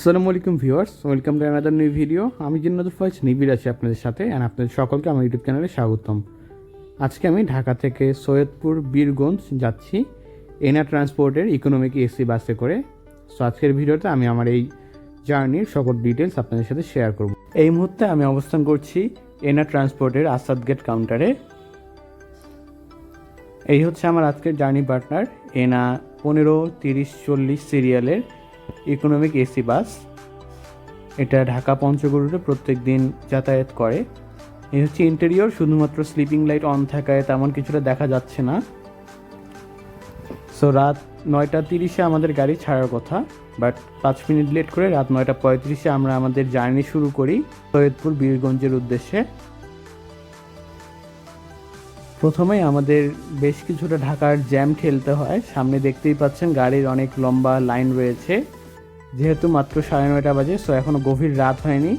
আসসালামু আলাইকুম viewers, welcome to another new video আমি জিন্নাদুল ফয়েজ, নিবিড় আছি আপনাদের সাথে অ্যান্ড আপনাদের সকলকে আমার ইউটিউব চ্যানেলে স্বাগতম। আজকে আমি ঢাকা থেকে সৈয়দপুর, বীরগঞ্জ যাচ্ছি এনা ট্রান্সপোর্টের ইকোনমিক এসি বাসে করে। সো আজকের ভিডিওতে আমি আমার এই জার্নির সকল ডিটেলস আপনাদের সাথে শেয়ার করব। এই মুহূর্তে আমি অবস্থান করছি এনা ট্রান্সপোর্টের আসাদ গেট কাউন্টারে এই হচ্ছে আমার আজকের জার্নি পার্টনার, এনা পনেরো, তিরিশ, চল্লিশ সিরিয়ালের ইকোনমিক এসি বাস এটা ঢাকা পঞ্চগড়ে প্রত্যেক দিন যাতায়াত করে। এই হচ্ছে ইন্টেরিয়র শুধুমাত্র স্লিপিং লাইট অন থাকায় তেমন কিছুটা দেখা যাচ্ছে না। সো রাত নয়টা তিরিশে আমাদের গাড়ি ছাড়ার কথা বাট পাঁচ মিনিট লেট করে রাত নয়টা পঁয়ত্রিশে আমরা আমাদের জার্নি শুরু করি সৈয়দপুর বীরগঞ্জের উদ্দেশ্যে। প্রথমেই আমাদের বেশ কিছুটা ঢাকার জ্যাম ঠেলতে হয়। সামনে দেখতেই পাচ্ছেন গাড়ির অনেক লম্বা লাইন রয়েছে। যেহেতু মাত্র সাড়ে নয়টা বাজে সো এখনও গভীর রাত হয়নি।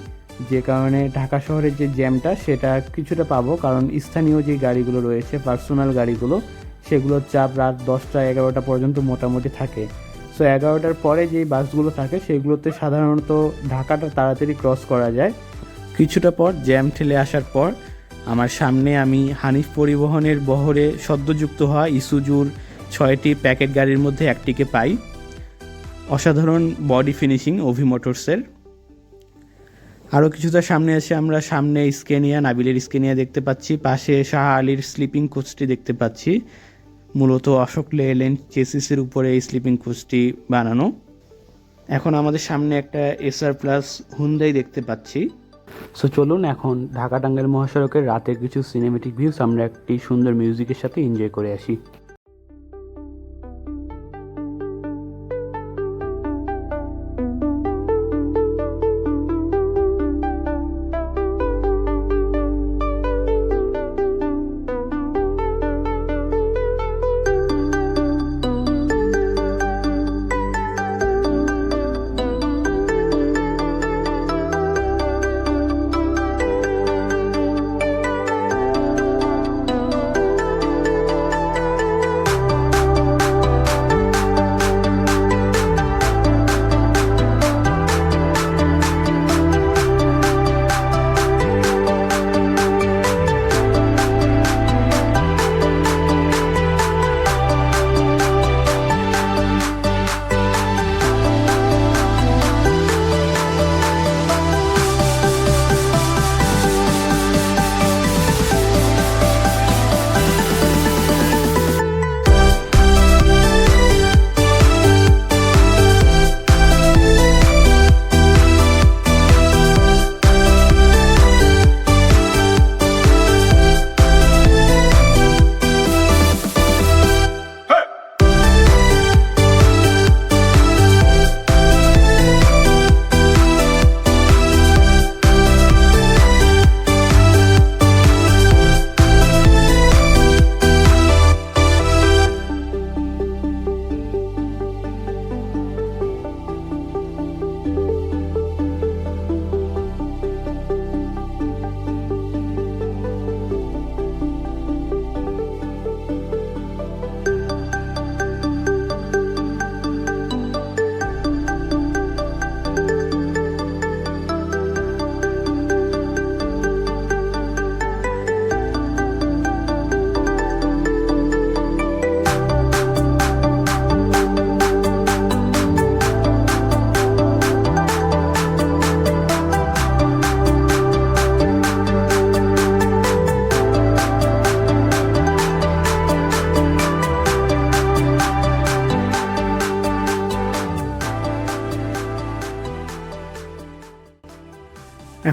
যে কারণে ঢাকা শহরের যে জ্যামটা সেটা কিছুটা পাবো, কারণ স্থানীয় যে গাড়িগুলো রয়েছে পার্সোনাল গাড়িগুলো সেগুলোর চাপ রাত দশটা এগারোটা পর্যন্ত মোটামুটি থাকে। সো এগারোটার পরে যেই বাসগুলো থাকে, সেগুলোতে সাধারণত ঢাকাটা তাড়াতাড়ি ক্রস করা যায়। কিছুটা পর জ্যাম ঠেলে আসার পর, আমার সামনে আমি হানিফ পরিবহনের বহরে সদ্যযুক্ত হওয়া ইসুজুর ছয়টি প্যাকেট গাড়ির মধ্যে একটিকে পাই। অসাধারণ বডি ফিনিশিং অভি মোটরসের আরও কিছুটা সামনে এসে আমরা সামনে স্কেনিয়া নাবিলের স্কেনিয়া দেখতে পাচ্ছি। পাশে শাহ আলীর স্লিপিং কোচটি দেখতে পাচ্ছি। মূলত অশোক লেলেন চেসিসের উপরে এই স্লিপিং কোচটি বানানো। এখন আমাদের সামনে একটা এসআর প্লাস হুন্দাই দেখতে পাচ্ছি। সো চলুন এখন ঢাকা টাঙ্গাইল মহাসড়কের রাতের কিছু সিনেমেটিক ভিউস আমরা একটি সুন্দর মিউজিকের সাথে এনজয় করে আসি।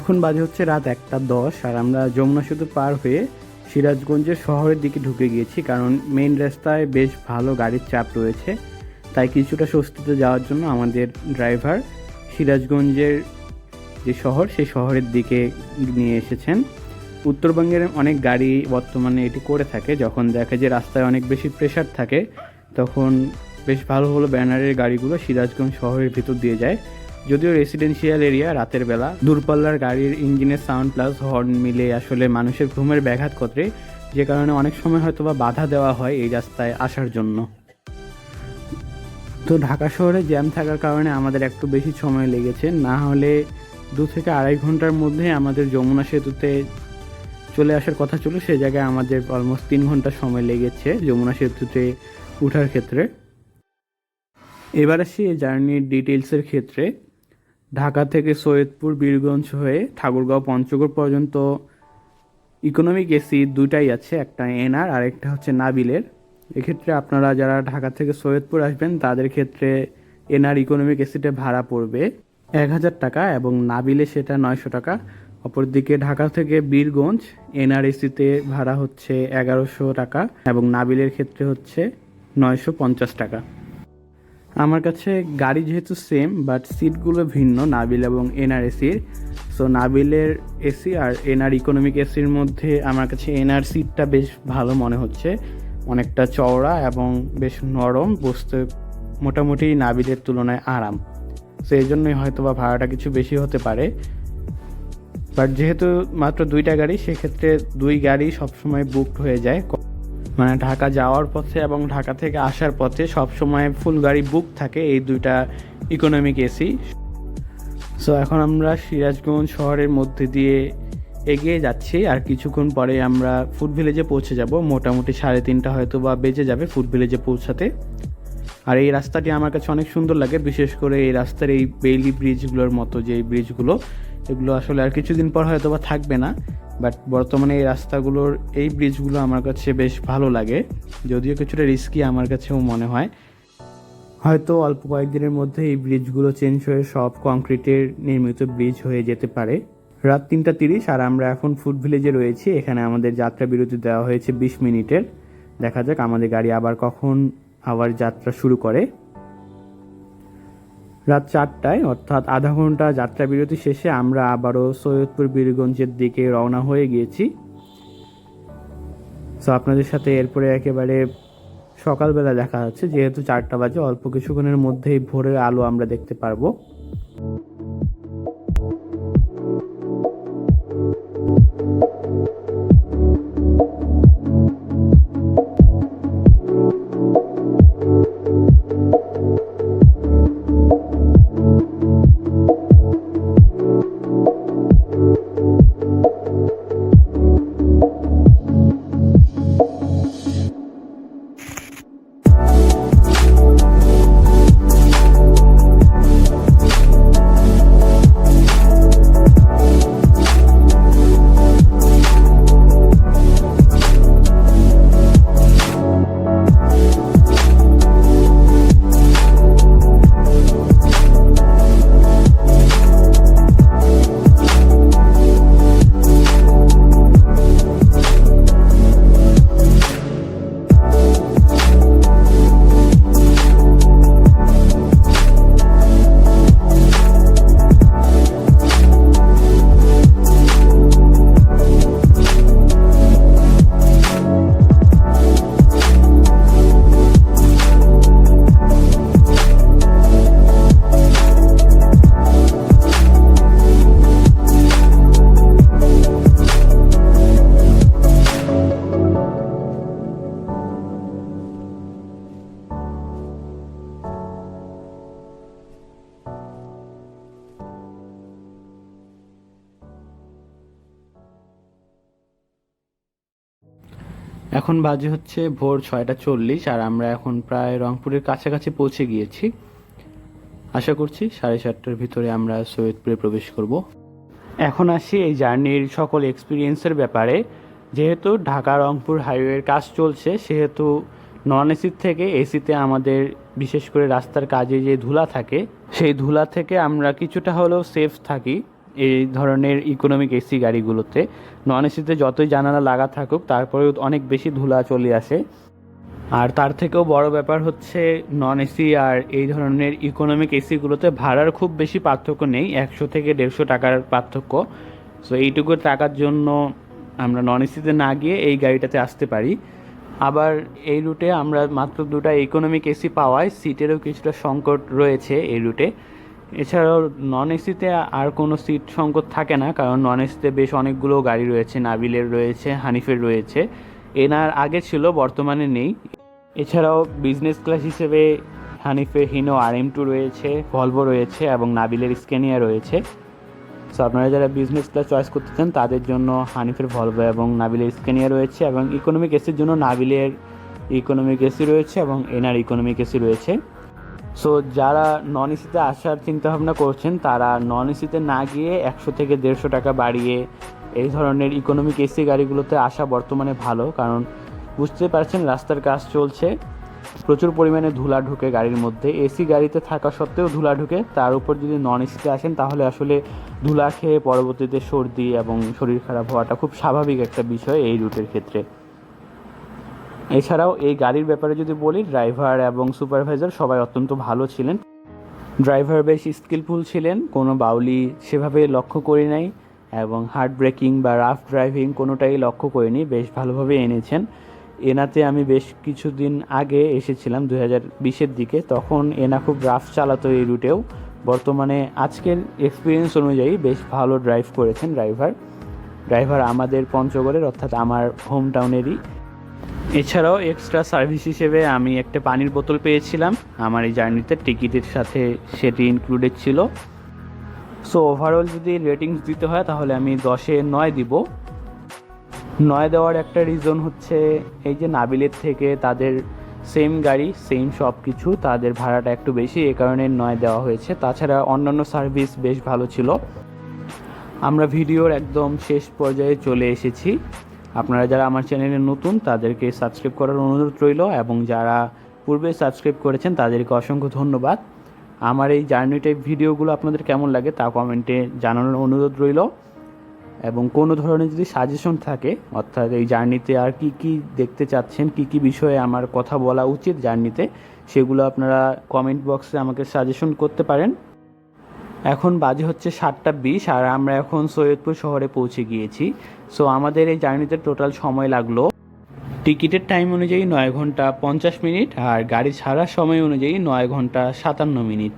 এখন বাজে হচ্ছে রাত একটা দশ, আর আমরা যমুনা সেতু পার হয়ে সিরাজগঞ্জের শহরের দিকে ঢুকে গিয়েছি, কারণ মেইন রাস্তায় বেশ ভালো গাড়ির চাপ রয়েছে। তাই কিছুটা স্বস্তিতে যাওয়ার জন্য আমাদের ড্রাইভার সিরাজগঞ্জের যে শহর, সেই শহরের দিকে নিয়ে এসেছেন। উত্তরবঙ্গের অনেক গাড়ি বর্তমানে এটি করে থাকে, যখন দেখে যে রাস্তায় অনেক বেশি প্রেশার থাকে, তখন বেশ ভালো ভালো ব্যানারের গাড়িগুলো সিরাজগঞ্জ শহরের ভিতর দিয়ে যায়। যদিও রেসিডেন্সিয়াল এরিয়া রাতের বেলা, দূরপাল্লার গাড়ির ইঞ্জিনের সাউন্ড প্লাস হর্ন মিলে আসলে মানুষের ঘুমের ব্যাঘাত ঘটে, যে কারণে অনেক সময় হয়তো বা বাধা দেওয়া হয় এই রাস্তায় আসার জন্য। তো ঢাকা শহরে জ্যাম থাকার কারণে আমাদের একটু বেশি সময় লেগেছে, না হলে দু থেকে আড়াই ঘণ্টার মধ্যে আমাদের যমুনা সেতুতে চলে আসার কথা ছিল, সে জায়গায় আমাদের অলমোস্ট তিন ঘণ্টা সময় লেগেছে যমুনা সেতুতে ওঠার ক্ষেত্রে। এবার আসি এই জার্নির ডিটেলসের ক্ষেত্রে। ঢাকা থেকে সৈয়দপুর, বীরগঞ্জ হয়ে ঠাকুরগাঁও, পঞ্চগড় পর্যন্ত ইকোনমিক এসি দুটাই আছে, একটা এনআর আর একটা হচ্ছে নাবিলের। এক্ষেত্রে আপনারা যারা ঢাকা থেকে সৈয়দপুর আসবেন, তাদের ক্ষেত্রে এনআর ইকোনমিক এসিতে ভাড়া পড়বে এক হাজার টাকা এবং নাবিলে সেটা নয়শো টাকা। অপরদিকে ঢাকা থেকে বীরগঞ্জ, এনআর এসিতে ভাড়া হচ্ছে এগারোশো টাকা এবং নাবিলের ক্ষেত্রে হচ্ছে নয়শো পঞ্চাশ টাকা। আমার কাছে গাড়ি যেহেতু সেম বাট সিটগুলো ভিন্ন নাবিল এবং এনআর এসির সো নাবিলের এসি আর এনআর ইকোনমিক এসির মধ্যে আমার কাছে এনআর সিটটা বেশ ভালো মনে হচ্ছে। অনেকটা চওড়া এবং বেশ নরম, বসতে মোটামুটি নাবিলের তুলনায় আরাম। সো এই জন্যই হয়তো বা ভাড়াটা কিছু বেশি হতে পারে। বাট যেহেতু মাত্র দুইটা গাড়ি, সেক্ষেত্রে দুই গাড়ি সবসময় বুকড হয়ে যায়। মানে ঢাকা যাওয়ার পথে এবং ঢাকা থেকে আসার পথে সবসময় ফুল গাড়ি বুক থাকে এই দুইটা ইকোনমিক এসি সো এখন আমরা সিরাজগঞ্জ শহরের মধ্যে দিয়ে এগিয়ে যাচ্ছি আর কিছুক্ষণ পরে আমরা ফুড ভিলেজে পৌঁছে যাব। মোটামুটি সাড়ে তিনটা হয়তো বা বেজে যাবে ফুড ভিলেজে পৌঁছাতে। আর এই রাস্তাটি আমার কাছে অনেক সুন্দর লাগে, বিশেষ করে এই রাস্তার এই বেইলি ব্রিজগুলোর মতো যে ব্রিজগুলো এগুলো আসলে আর কিছুদিন পর হয়তো বা থাকবে না। বাট বর্তমানে এই রাস্তাগুলোর, এই ব্রিজগুলো আমার কাছে বেশ ভালো লাগে। যদিও কিছুটা রিস্কি আমার কাছেও মনে হয়। হয়তো অল্প কয়েকদিনের মধ্যে এই ব্রিজগুলো চেঞ্জ হয়ে সব কংক্রিটের নির্মিত ব্রিজ হয়ে যেতে পারে। রাত তিনটা তিরিশ আর আমরা এখন ফুড ভিলেজে রয়েছি। এখানে আমাদের যাত্রা বিরতি দেওয়া হয়েছে বিশ মিনিটের। দেখা যাক আমাদের গাড়ি আবার কখন আবার যাত্রা শুরু করে। রাত চারটায়, অর্থাৎ আধা ঘণ্টা যাত্রা বিরতি শেষে আমরা আবারও সৈয়দপুর বীরগঞ্জের দিকে রওনা হয়ে গিয়েছি। সো আপনাদের সাথে এরপরে একেবারে সকালবেলা দেখা যাচ্ছে যেহেতু চারটা বাজে, অল্প কিছুক্ষণের মধ্যেই ভোরের আলো আমরা দেখতে পারব। এখন বাজে হচ্ছে ভোর ছয়টা চল্লিশ, আর আমরা এখন প্রায় রংপুরের কাছাকাছি পৌঁছে গিয়েছি। আশা করছি সাড়ে সাতটার ভিতরে আমরা সৈয়দপুরে প্রবেশ করব। এখন আসি এই জার্নির সকল এক্সপিরিয়েন্সের ব্যাপারে। যেহেতু ঢাকা রংপুর হাইওয়ের কাজ চলছে, সেহেতু নন এসির থেকে এসিতে আমাদের বিশেষ করে রাস্তার কাজে যে ধুলা থাকে, সেই ধুলা থেকে আমরা কিছুটা হলেও সেফ থাকি। এই ধরনের ইকোনমিক এসি গাড়িগুলোতে। নন এসিতে যতই জানালা লাগা থাকুক, তারপরেও অনেক বেশি ধুলা চলে আসে। আর তার থেকেও বড় ব্যাপার হচ্ছে নন এসি আর এই ধরনের ইকোনমিক এসিগুলোতে ভাড়ার খুব বেশি পার্থক্য নেই, একশো থেকে দেড়শো টাকার পার্থক্য। সো এইটুকু টাকার জন্য আমরা নন এসিতে না গিয়ে এই গাড়িটাতে আসতে পারি। আবার এই রুটে আমরা মাত্র দুটা ইকোনমিক এসি পাওয়ায় সিটেরও কিছুটা সংকট রয়েছে এই রুটে। এছাড়াও নন এসিতে আর কোনো সিট সংকট থাকে না, কারণ নন এসিতে বেশ অনেকগুলো গাড়ি রয়েছে, নাবিলের রয়েছে, হানিফের রয়েছে। এনার আগে ছিল, বর্তমানে নেই। এছাড়াও বিজনেস ক্লাস হিসেবে হানিফের হিনো আর এম টু রয়েছে ভলভো রয়েছে এবং নাবিলের স্কেনিয়া রয়েছে। সো আপনারা যারা বিজনেস ক্লাস চয়েস করতে চান, তাদের জন্য হানিফের ভলভো এবং নাবিলের স্কেনিয়া রয়েছে এবং ইকোনমিক এসির জন্য নাবিলের ইকোনমিক এসি রয়েছে এবং এনার ইকোনমিক এসি রয়েছে। সো যারা নন এসিতে আসার চিন্তা ভাবনা করছেন, তারা নন এসিতে না গিয়ে একশো থেকে দেড়শো টাকা বাড়িয়ে এই ধরনের ইকোনমিক এসি গাড়িগুলোতে আসা বর্তমানে ভালো। কারণ বুঝতে পারছেন, রাস্তার কাজ চলছে। প্রচুর পরিমাণে ধুলা ঢুকে গাড়ির মধ্যে। এসি গাড়িতে থাকা সত্ত্বেও ধুলা ঢুকে। তার উপর যদি নন এসিতে আসেন, তাহলে আসলে ধুলা খেয়ে পরবর্তীতে সর্দি এবং শরীর খারাপ হওয়াটা খুব স্বাভাবিক একটা বিষয় এই রুটের ক্ষেত্রে। এছাড়াও এই গাড়ির ব্যাপারে যদি বলি ড্রাইভার এবং সুপারভাইজার সবাই অত্যন্ত ভালো ছিলেন। ড্রাইভার বেশ স্কিলফুল ছিলেন, কোনো বাউলি সেভাবে লক্ষ্য করি নাই এবং হার্ড ব্রেকিং বা রাফ ড্রাইভিং কোনোটাই লক্ষ্য করিনি বেশ ভালোভাবে এনেছেন। এনাতে আমি বেশ কিছুদিন আগে এসেছিলাম দু হাজার বিশের দিকে, তখন এনা খুব রাফ চালাতো এই রুটেও বর্তমানে আজকের এক্সপিরিয়েন্স অনুযায়ী বেশ ভালো ড্রাইভ করেছেন ড্রাইভার ড্রাইভার আমাদের পঞ্চগড়ের, অর্থাৎ আমার হোম টাউনেরই এছাড়াও এক্সট্রা সার্ভিস হিসেবে আমি একটা পানির বোতল পেয়েছিলাম। আমার এই জার্নিতে টিকিটের সাথে সেটি ইনক্লুডেড ছিল। সো ওভারঅল যদি রেটিংস দিতে হয়, তাহলে আমি দশে নয় দিব। নয় দেওয়ার একটা রিজন হচ্ছে, এই যে নাবিলের থেকে তাদের সেম গাড়ি সেম সব কিছু তাদের ভাড়াটা একটু বেশি, এ কারণে নয় দেওয়া হয়েছে। তাছাড়া অন্যান্য সার্ভিস বেশ ভালো ছিল। আমরা ভিডিওর একদম শেষ পর্যায়ে চলে এসেছি। আপনারা যারা আমার চ্যানেলে নতুন, তাদেরকে সাবস্ক্রাইব করার অনুরোধ রইল এবং যারা পূর্বে সাবস্ক্রাইব করেছেন, তাদেরকে অসংখ্য ধন্যবাদ। আমার এই জার্নি টাইপ ভিডিওগুলো আপনাদের কেমন লাগে তা কমেন্টে জানানোর অনুরোধ রইল। এবং কোনো ধরনের যদি সাজেশন থাকে, অর্থাৎ এই জার্নিতে আর কি কি দেখতে চাচ্ছেন, কি কি বিষয়ে আমার কথা বলা উচিত জার্নিতে সেগুলো আপনারা কমেন্ট বক্সে আমাকে সাজেশন করতে পারেন। এখন বাজে হচ্ছে সাতটা বিশ আর আমরা এখন সৈয়দপুর শহরে পৌঁছে গিয়েছি। সো আমাদের এই জার্নিতে টোটাল সময় লাগল। টিকিটের টাইম অনুযায়ী নয় ঘণ্টা পঞ্চাশ মিনিট আর গাড়ি ছাড়ার সময় অনুযায়ী নয় ঘণ্টা সাতান্ন মিনিট।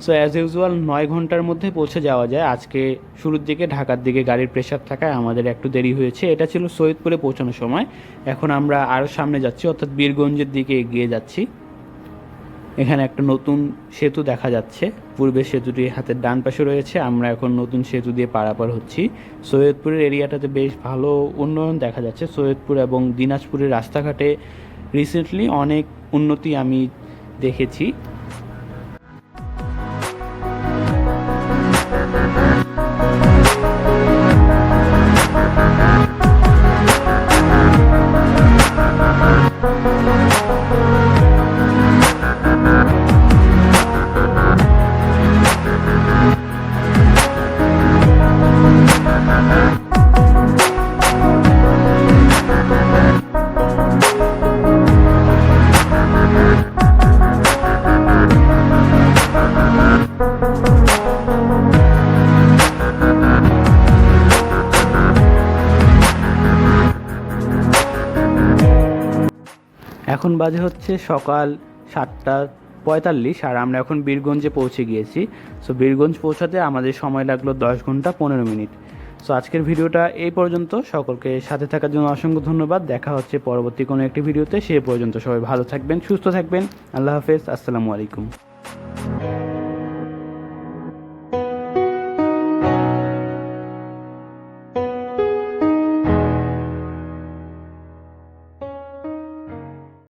সো অ্যাজ ইউজুয়াল নয় ঘণ্টার মধ্যে পৌঁছে যাওয়া যায়। আজকে শুরুর দিকে, ঢাকার দিকে গাড়ির প্রেশার থাকায় আমাদের একটু দেরি হয়েছে। এটা ছিল সৈয়দপুরে পৌঁছানোর সময়। এখন আমরা আরও সামনে যাচ্ছি, অর্থাৎ বীরগঞ্জের দিকে এগিয়ে যাচ্ছি। এখানে একটা নতুন সেতু দেখা যাচ্ছে। পূর্বের সেতুটি হাতের ডান পাশে রয়েছে, আমরা এখন নতুন সেতু দিয়ে পারাপার হচ্ছি। সৈয়দপুরের এরিয়াটাতে বেশ ভালো উন্নয়ন দেখা যাচ্ছে। সৈয়দপুর এবং দিনাজপুরের রাস্তাঘাটে রিসেন্টলি অনেক উন্নতি আমি দেখেছি। এখন বাজে হচ্ছে সকাল সাতটা পঁয়তাল্লিশ, আর আমরা এখন বীরগঞ্জে পৌঁছে গিয়েছি। সো বীরগঞ্জ পৌঁছাতে আমাদের সময় লাগল দশ ঘণ্টা পনেরো মিনিট। সো আজকের ভিডিওটা এই পর্যন্ত। সকলকে সাথে থাকার জন্য অসংখ্য ধন্যবাদ। দেখা হচ্ছে পরবর্তী কোনো একটি ভিডিওতে। সে পর্যন্ত সবাই ভালো থাকবেন, সুস্থ থাকবেন। আল্লাহ হাফেজ। আসসালামু আলাইকুম।